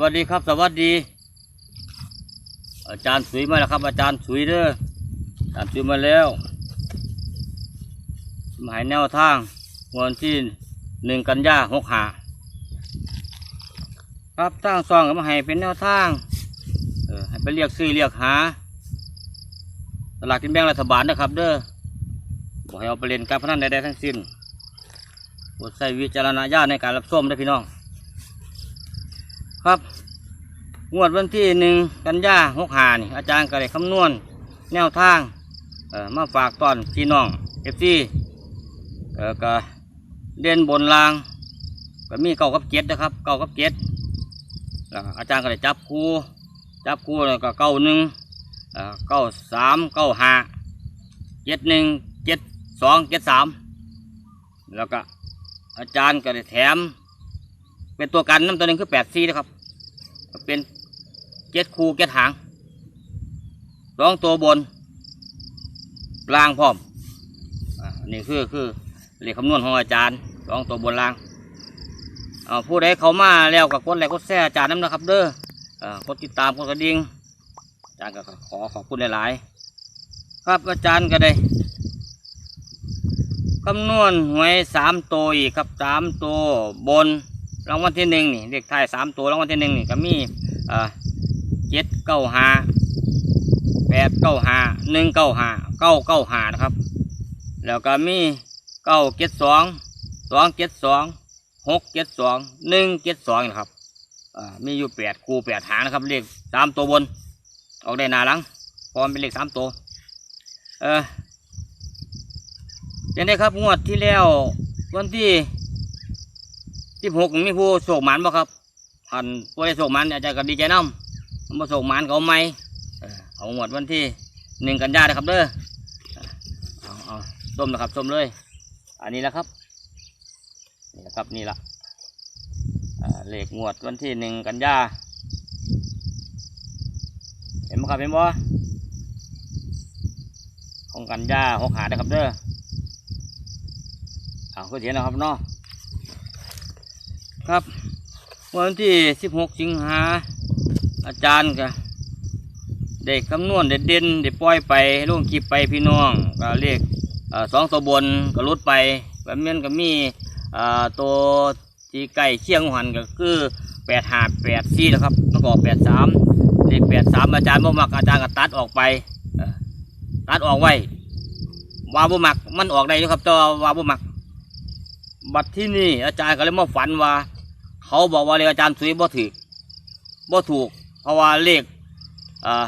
วัสดีครับ สวัสดี อาจารย์สุยมาแล้วครับ อาจารย์สุยเด้ออาจารย์สุยมาแล้วหมายแนวทางวันที่หนึ่งกันยาหกหาครับทางซองก็มาให้เป็นแนวทางเออให้ไปเรียกซื้อเรียกหาตลาดกินแบ่งรัฐบาลนะครับ เด้อบอกให้เอาไปเล่นการพนันใดๆทั้งสิ้นโปรดใช้วิจารณญาณในการรับชมด้พี่น้อง ครับ งวดวันที่หนึ่งกันยาหกหานี่อาจารย์ก็ได้คำนวณ แนวทางมาฝากตอนพี่น้องเอฟซีเอ่อก็เด่นบนราง ก็มีเก้ากับเจ็ดนะครับเก้ากับเจ็ดอาจารย์ก็ได้จับคู่จับคู่แล้วก็เก้าหนึ่งเก้าสามเก้าห้าเจ็ดหนึ่งเจ็ดสองเจ็ดสามแล้วก็อาจารย์ก็ได้แถม เป็นตัวกันน้ำตัวหนึ่งคือแปดซีนะครับ เป็นเจ็ดคูเจ็ดหางสองตัวบนล่างพร้อมอนี่คือคือเลขคำนวณของอาจารย์สองตัวบนล่างเอาผู้ใดเขามาแล้วก็กดไลค์กดแชร์อาจารย์น้ำนะครับ เด้อกดติดตามกดกระดิ่งอาจารย์ก็ขอขอบคุณหลายๆ ครับอาจารย์ก็ได้คำนวณหวยสามตัวอีกครับสามตัวบน รางวัลที่หนึ่งนี่เลขท้ายสามตัวรางวัลที่หนึ่งนี่ก็มีเจ็ดเก้าห้าแปดเก้าห้าหนึ่งเก้าห้าเก้าเก้าห้านะครับ แล้วก็มีเก้าเจ็ดสองสองเจ็ดสองหกเจ็ดสองหนึ่งเจ็ดสองนะครับมีอยู่แปดคู่แปดหางนะครับเลขสามตัวบน ออกได้หนาหลังพร้อมเป็นเลขสามตัวเออยังได้ครับงวดที่แล้ววันที่ สิบหกมีผู้โศกหมันบ่ครับผ่านผู้ได้โศกหมันอาจารย์ก็ดีใจน้ำมันบ่โศกหมันเขาไม่เอาหมดวันที่หนึ่งกันยานะครับเด้อเอาเอาส้มนะครับส้มเลย อันนี้แหละครับนี่แหละครับนี่ละอ่าเลขงวดวันที่หนึ่งกันยาเห็นไหมครับเห็นบ่ของกันยาหกหานะครับเด้อเอาก็เห็นนะครับเนาะ ครับ วันที่16สิงหาอาจารย์ก็ได้คำนวณเด็ดเด่นได้ปล่อยไปลงคลิปไปพี่น้องก็เลขเอ่อสองตัวบนก็ลดไปแบบนี้ก็มีตัวที่ใกล้เคียงหันก็คือแปดห้าแปดสี่นะครับแล้วก็แปดสามเลขแปดสามอาจารย์บ่มักอาจารย์ก็ตัดออกไปตัดออกไว้วาบ่มักมันออกได้ครับแต่ว่าวาบ่มักบัดที่นี่อาจารย์ก็เลยมาฝันว่า เขาบอกว่าเลขอาจารย์สุยบ่ถูกบ่ถูก เพราะว่าเลขอ่า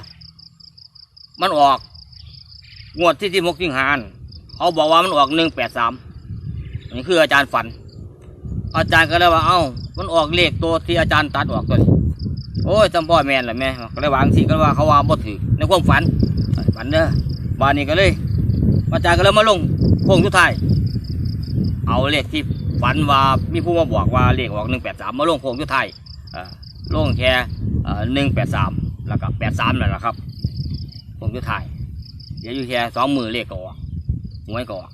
มันออกงวดที่ที่มกสิงหาคมเขาบอกว่ามันออกหนึ่งแปดสามนี่คืออาจารย์ฝัน อาจารย์ก็เลยว่าเอ้า มันออกเลขตัวที่อาจารย์ตัดออกตัวนี้โอ้ยจำพ่อแม่นเหรอแม่ก็เลยวาจังสิก็ว่าเขาว่าบ่ถือในความฝันฝันเด้อบานนี้ก็เลยอาจารย์ก็เลยมาลงโค้งสุดท้ายเอาเลขที่ ฝันว่ามีผู้มาบอกว่าเลขออกหนึ่งแปดสามมาลงโค้งยุทธไทยล่อลงแค่หนึ่งแปดสามแล้วก็แปดสามนั่นแหละครับโค้งยุทธไทยเดี๋ยวอยู่แค่สองมือเลขก็ออกหวยก็ออก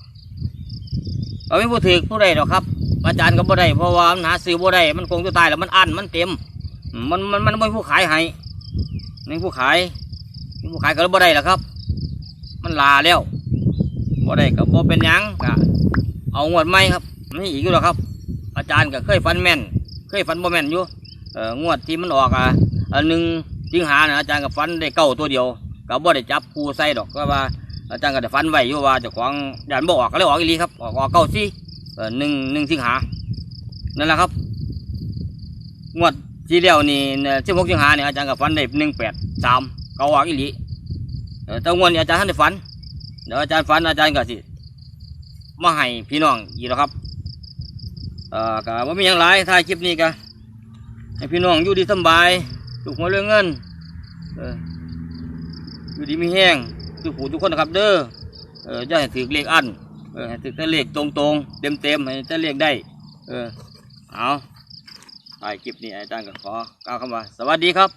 เราไม่พูดถึงผู้ใดหรอกครับอาจารย์ก็บ่ได้เพราะว่ามันหาซื้อบ่ได้มันโค้งยุทธไทายแล้วมันอันมันเต็ม มันมันมันไม่ผู้ขายให้นี่ผู้ขายผู้ขายก็บ่ได้หรอกครับ มันลาแล้วบ่ได้ก็บ่เป็นยังก็เอางวดใหม่ครับ นี่อีกอยู่หรอครับ อาจารย์ก็เคยฟันแม่น เคยฟันบ่แม่นอยู่เอองวดที่มันออกอะอันหนึ่งสิงหาเนี่ยอาจารย์ก็ฟันได้เก้าตัวเดียวก็บ่ได้จับปูใส่ดอกก็ว่าอาจารย์ก็ได้ฟันไว้อยู่ว่าเจ้าของยานบ่ออกก็เลยออกอีลีครับออกออกเก้าสี่หนึ่งหนึ่งสิงหานั่นแหละครับงวดที่แล้วนี่สิบหกสิงหาเนี่ยอาจารย์ก็ฟันได้หนึ่งแปดสามเขาออกอีลีเออแต่งวดนี้อาจารย์ท่านได้ฟันเดี๋ยวอาจารย์ฟันอาจารย์ก็สิมาให้พี่น้องอีกแล้วครับ อ่อก็ว่ามีอย่างไรถ่ายคลิปนี้ก็ให้พี่น้องอยู่ดีสบายถูกหัวเรื่องเงินเอออยู่ดีมีแห้งทุกผู้ทุกคนนะครับ เด้อเอออย่าให้ถือเลขอันเออให้ถือแต่เลขตรงๆเต็มๆให้แต่เลขได้ เออเอาถ่ายคลิปนี้อาจารย์ก็ขอกล่าวคำว่าสวัสดีครับ